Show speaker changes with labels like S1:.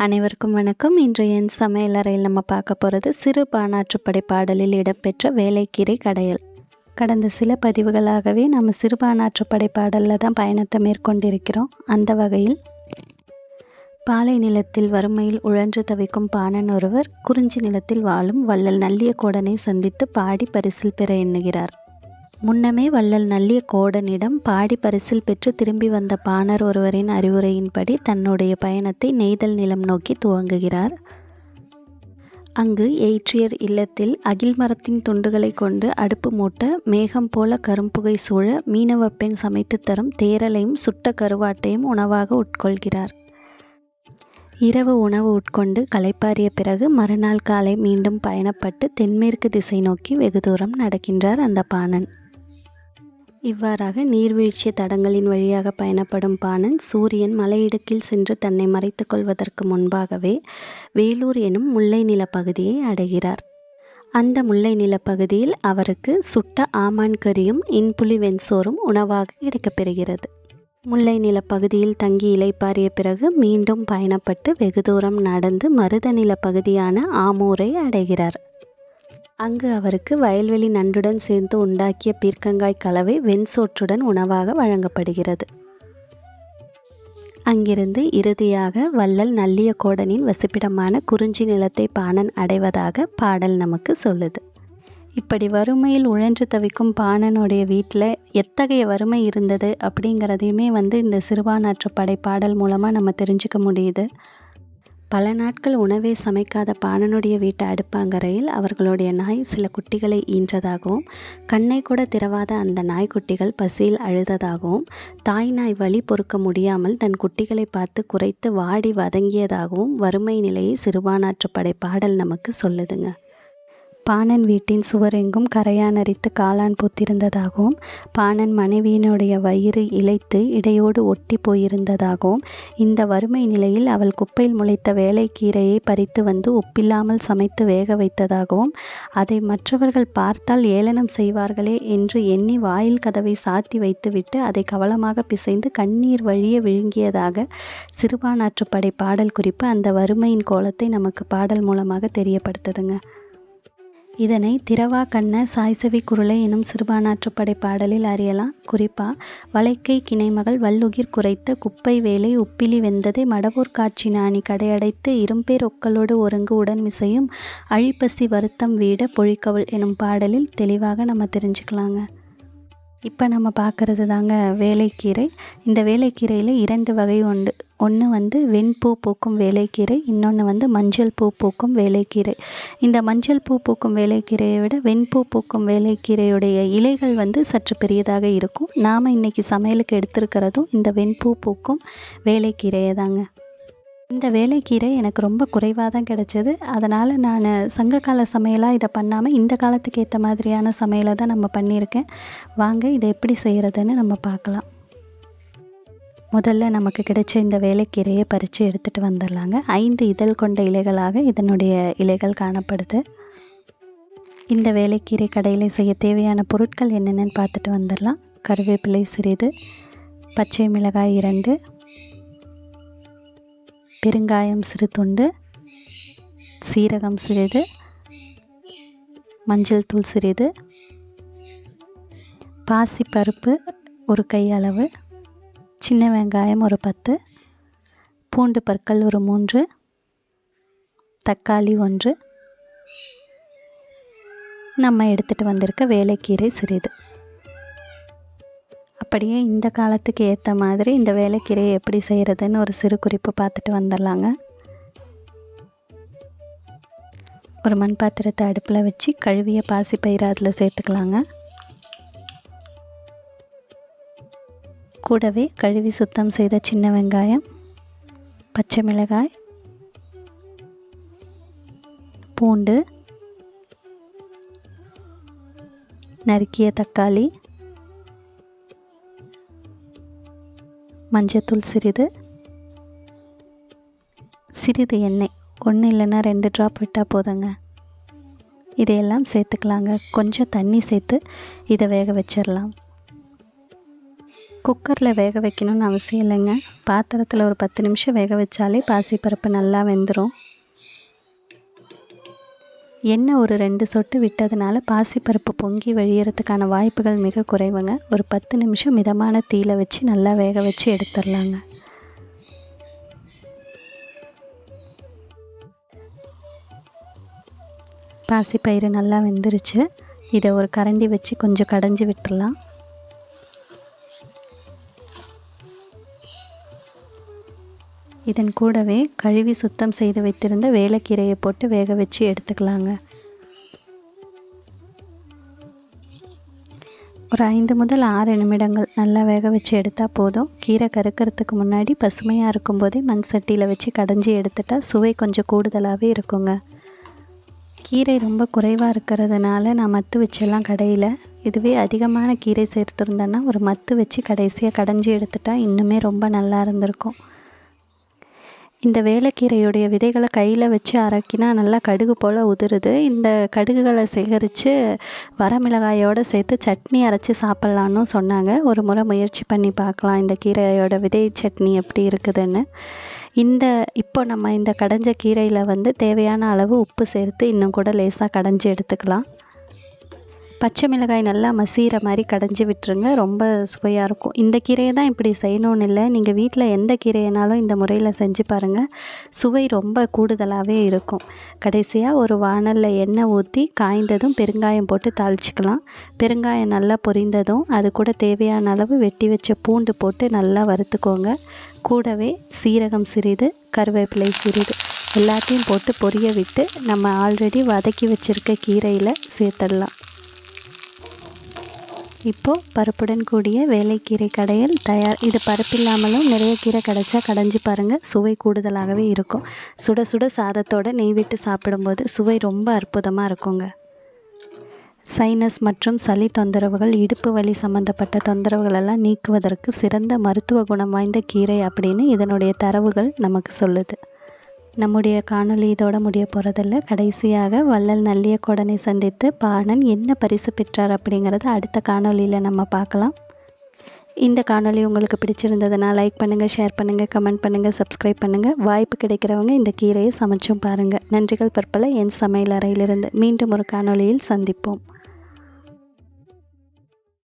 S1: அனைவருக்கும் வணக்கம். இன்று என் சமையலறையில் நம்ம பார்க்க போகிறது சிறு பானாற்றுப்படை பாடலில் இடம்பெற்ற வேலைக்கீரை கடையல். கடந்த சில பதிவுகளாகவே நம்ம சிறுபானாற்றுப்படை பாடலில் தான் பயணத்தை மேற்கொண்டிருக்கிறோம். அந்த வகையில் பாலை நிலத்தில் வறுமையில் உழன்று தவிக்கும் பாணன் ஒருவர் குறிஞ்சி நிலத்தில் வாழும் வள்ளல் நல்லிய கோடனை சந்தித்து பாடி பரிசில் பெற எண்ணுகிறார். முன்னமே வள்ளல் நல்லிய கோடனிடம் பாடி பரிசில் பெற்று திரும்பி வந்த பாணர் ஒருவரின் அறிவுரையின்படி தன்னுடைய பயணத்தை நெய்தல் நிலம் நோக்கி துவங்குகிறார். அங்கு எயிற்றியர் இல்லத்தில் அகில் மரத்தின் துண்டுகளை கொண்டு அடுப்பு மூட்ட மேகம் போல கரும்புகை சூழ மீனவ பெண் சமைத்து தரும் தேரலையும் சுட்ட கருவாட்டையும் உணவாக உட்கொள்கிறார். இரவு உணவு உட்கொண்டு களைப்பாறிய பிறகு மறுநாள் காலை மீண்டும் பயணப்பட்டு தென்மேற்கு திசை நோக்கி வெகு தூரம் நடக்கின்றார் அந்த பாணன். இவ்வாறாக நீர்வீழ்ச்சி தடங்களின் வழியாக பயணப்படும் பாணன் சூரியன் மலையிடுக்கில் சென்று தன்னை மறைத்து கொள்வதற்கு முன்பாகவே வேலூர் எனும் முல்லை நிலப்பகுதியை அடைகிறார். அந்த முல்லை நிலப்பகுதியில் அவருக்கு சுட்ட ஆமான் கறியும் இன்புலி வெண்சோறும் உணவாக கிடைக்கப்பெறுகிறது முல்லை நிலப்பகுதியில் தங்கி இலைப்பாரிய பிறகு மீண்டும் பயணப்பட்டு வெகு தூரம் நடந்து மருத நிலப்பகுதியான ஆமூரை அடைகிறார். அங்கு அவருக்கு வயல்வெளி நண்டுடன் சேர்ந்து உண்டாக்கிய பீர்க்கங்காய் கலவை வெண்சோற்றுடன் உணவாக வழங்கப்படுகிறது. அங்கிருந்து இறுதியாக வள்ளல் நல்லிய கோடனின் வசிப்பிடமான குறிஞ்சி நிலத்தை பாணன் அடைவதாக பாடல் நமக்கு சொல்லுது. இப்படி வறுமையில் உழன்று தவிக்கும் பாணனுடைய வீட்டில் எத்தகைய வறுமை இருந்தது அப்படிங்கிறதையுமே வந்து இந்த சிறுபானாற்று படை பாடல் மூலமாக நம்ம தெரிஞ்சுக்க முடியுது. பல நாட்கள் உணவே சமைக்காத பாணனுடைய வீட்டு அடுப்பாங்கரையில் அவர்களுடைய நாய் சில குட்டிகளை ஈன்றதாகவும் கண்ணை கூட திறவாத அந்த நாய்க்குட்டிகள் பசியில் அழுததாகவும் தாய் நாய் வழி பொறுக்க முடியாமல் தன் குட்டிகளை பார்த்து குறைத்து வாடி வதங்கியதாகவும் வறுமை நிலையை சிறுபானாற்றுப்படை பாடல் நமக்கு சொல்லுதுங்க. பாணன் வீட்டின் சுவரெங்கும் கரையான் அரித்து காளான் பூத்திருந்ததாகவும் பாணன் மனைவியினுடைய வயிறு இழைத்து இடையோடு ஒட்டி போயிருந்ததாகவும் இந்த வறுமை நிலையில் அவள் குப்பையில் முளைத்த வேலைக்கீரையை பறித்து வந்து உப்பில்லாமல் சமைத்து வேக வைத்ததாகவும் அதை மற்றவர்கள் பார்த்தால் ஏளனம் செய்வார்களே என்று எண்ணி வாயில் கதவை சாத்தி வைத்துவிட்டு அதை கவலமாக பிசைந்து கண்ணீர் வழிய விழுங்கியதாக சிறுபானாற்றுப்படை பாடல் குறிப்பு அந்த வறுமையின் கோலத்தை நமக்கு பாடல் மூலமாக தெரியப்படுத்துதுங்க. இதனை திரவா கண்ண சாய்சவி குருளை எனும் சிறுபானாற்றுப்படை பாடலில் அறியலாம். குறிப்பாக வளைக்கை கிணைமகள் வல்லுகிர் குறைத்த குப்பை வேலை உப்பிலி வெந்ததை மடவூர் காட்சி நாணி கடையடைத்து இரும்பேர் ஒக்களோடு ஒருங்கு உடன் மிசையும் அழிப்பசி வருத்தம் வீட பொழிக்கவள் எனும் பாடலில் தெளிவாக நம்ம தெரிஞ்சுக்கலாங்க. இப்போ நம்ம பார்க்குறது தாங்க வேலைக்கீரை. இந்த வேலைக்கீரையில் இரண்டு வகை உண்டு. ஒன்று வந்து வெண்பூ பூக்கும் வேலைக்கீரை இன்னொன்று வந்து மஞ்சள் பூ பூக்கும் வேலைக்கீரை. இந்த மஞ்சள் பூ பூக்கும் வேலைக்கீரையை விட வெண்பூ பூக்கும் வேலைக்கீரையுடைய இலைகள் வந்து சற்று பெரியதாக இருக்கும். நாம் இன்றைக்கி சமையலுக்கு எடுத்துருக்கிறதும் இந்த வெண்பூ பூக்கும் வேலைக்கீரையை தாங்க. இந்த வேலைக்கீரை எனக்கு ரொம்ப குறைவாக தான் கிடச்சிது. அதனால் நான் சங்ககால சமையலாக இதை பண்ணாமல் இந்த காலத்துக்கு ஏற்ற மாதிரியான சமையலை தான் நம்ம பண்ணியிருக்கேன். வாங்க இதை எப்படி செய்கிறதுன்னு நம்ம பார்க்கலாம். முதல்ல நமக்கு கிடைச்ச இந்த வேலைக்கீரையை பறித்து எடுத்துகிட்டு வந்துடலாங்க. ஐந்து இதழ் கொண்ட இலைகளாக இதனுடைய இலைகள் காணப்படுது. இந்த வேலைக்கீரை கடையில் செய்ய தேவையான பொருட்கள் என்னென்னு பார்த்துட்டு வந்துடலாம். கருவேப்பிலை சிறிது பச்சை மிளகாய் இரண்டு பெருங்காயம் சிறு துண்டு சீரகம் சிறிது மஞ்சள் தூள் சிறிது பாசிப்பருப்பு ஒரு கையளவு சின்ன வெங்காயம் ஒரு பத்து பூண்டு பற்கள் ஒரு மூன்று தக்காளி ஒன்று. நம்ம எடுத்துகிட்டு வந்திருக்க வேலைக்கீரை சிறிது. அப்படியே இந்த காலத்துக்கு ஏற்ற மாதிரி இந்த வேலைக்கீரையை எப்படி செய்கிறதுன்னு ஒரு சிறு குறிப்பு பார்த்துட்டு வந்துடலாங்க. ஒரு மண் பாத்திரத்தை அடுப்பில் வச்சு கழுவிய பாசிப்பயிறு அதில் சேர்த்துக்கலாங்க. கூடவே கழுவி சுத்தம் செய்த சின்ன வெங்காயம் பச்சை மிளகாய் பூண்டு நறுக்கிய தக்காளி மஞ்சத்தூள் சிறிது சிறிது எண்ணெய். ஒன்று இல்லைன்னா ரெண்டு ட்ராப் விட்டால் போதுங்க. இதையெல்லாம் சேர்த்துக்கலாங்க. கொஞ்சம் தண்ணி சேர்த்து இதை வேக வச்சிடலாம். குக்கரில் வேக வைக்கணும்னு அவசியம் இல்லைங்க. பாத்திரத்தில் ஒரு பத்து நிமிஷம் வேக வச்சாலே பாசிப்பருப்பு நல்லா வெந்துடும் எண்ணெய் ஒரு ரெண்டு சொட்டு விட்டதுனால பாசிப்பருப்பு பொங்கி வழியறதுக்கான வாய்ப்புகள் மிக குறைவுங்க. ஒரு பத்து நிமிஷம் மிதமான தீயில வச்சு நல்லா வேக வச்சு எடுத்துடலாங்க. பாசிப்பயிறு நல்லா வெந்துருச்சு. இதை ஒரு கரண்டி வச்சு கொஞ்சம் கடைஞ்சி விட்டுடலாம். இதன் கூடவே கழுவி சுத்தம் செய்து வைத்திருந்த வேலைக்கீரையை போட்டு வேக வச்சு எடுத்துக்கலாங்க. ஒரு ஐந்து முதல் ஆறு நிமிடங்கள் நல்லா வேக வச்சு எடுத்தால் போதும். கீரை கறுக்கிறதுக்கு முன்னாடி பசுமையாக இருக்கும்போதே மண் சட்டியில் வச்சு கடைஞ்சி எடுத்துட்டால் சுவை கொஞ்சம் கூடுதலாகவே இருக்குங்க. கீரை ரொம்ப குறைவாக இருக்கிறதுனால நான் மத்து வச்செல்லாம் கடையில். இதுவே அதிகமான கீரை சேர்த்துருந்தேன்னா ஒரு மத்து வச்சு கடைசியாக கடைஞ்சி எடுத்துட்டால் இன்னுமே ரொம்ப நல்லா இருந்திருக்கும். இந்த வேலைக்கீரையுடைய விதைகளை கையில் வச்சு அரைக்கினா நல்லா கடுகு போல் உதிருது. இந்த கடுகுகளை சேகரித்து வரமிளகாயோடு சேர்த்து சட்னி அரைச்சி சாப்பிட்லான்னு சொன்னாங்க. ஒரு முறை முயற்சி பண்ணி பார்க்கலாம் இந்த கீரையோட விதை சட்னி எப்படி இருக்குதுன்னு. இந்த இப்போ நம்ம இந்த கடைஞ்ச கீரையில் வந்து தேவையான அளவு உப்பு சேர்த்து இன்னும் கூட லேசாக கடைஞ்சி எடுத்துக்கலாம். பச்சை மிளகாய் நல்லா மசிகிற மாதிரி கடைஞ்சி விட்டுருங்க. ரொம்ப சுவையாக இருக்கும். இந்த கீரையை தான் இப்படி செய்யணும்னு இல்லை. நீங்கள் வீட்டில் எந்த கீரையினாலும் இந்த முறையில் செஞ்சு பாருங்கள் சுவை ரொம்ப கூடுதலாகவே இருக்கும். கடைசியாக ஒரு வானலில் எண்ணெய் ஊற்றி காய்ந்ததும் பெருங்காயம் போட்டு தாளிச்சிக்கலாம். பெருங்காயம் நல்லா பொரிந்ததும் அது கூட தேவையான அளவு வெட்டி வச்ச பூண்டு போட்டு நல்லா வறுத்துக்கோங்க. கூடவே சீரகம் சிறிது கருவேப்பிலை சிறிது எல்லாத்தையும் போட்டு பொரிய விட்டு நம்ம ஆல்ரெடி வதக்கி வச்சுருக்க கீரையில் சேர்த்துடலாம். இப்போது பருப்புடன் கூடிய வேலைக்கீரை கடையல் தயார் இது பருப்பு இல்லாமலும் நிறைய கீரை கிடைச்சா கடைஞ்சி பாருங்கள் சுவை கூடுதலாகவே இருக்கும். சுட சுட சாதத்தோட நெய் விட்டு சாப்பிடும்போது சுவை ரொம்ப அற்புதமாக இருக்குங்க. சைனஸ் மற்றும் சளி தொந்தரவுகள் இடுப்பு வலி சம்மந்தப்பட்ட தொந்தரவுகளெல்லாம் நீக்குவதற்கு சிறந்த மருத்துவ குணம் வாய்ந்த கீரை அப்படின்னு இதனுடைய தரவுகள் நமக்கு சொல்லுது. நம்முடைய காணொளி இதோட முடிய போகிறதில்ல கடைசியாக வள்ளல் நல்லிய கொடனை சந்தித்து பாணன் என்ன பரிசு பெற்றார் அப்படிங்கிறத அடுத்த காணொளியில் நம்ம பார்க்கலாம். இந்த காணொளி உங்களுக்கு பிடிச்சிருந்ததுன்னா லைக் பண்ணுங்கள் ஷேர் பண்ணுங்கள் கமெண்ட் பண்ணுங்கள் சப்ஸ்கிரைப் பண்ணுங்கள் வாய்ப்பு கிடைக்கிறவங்க இந்த கீரையை சமைச்சும் பாருங்கள் நன்றிகள் பற்பல. என் சமையல் அறையிலிருந்து மீண்டும் ஒரு காணொளியில் சந்திப்போம்.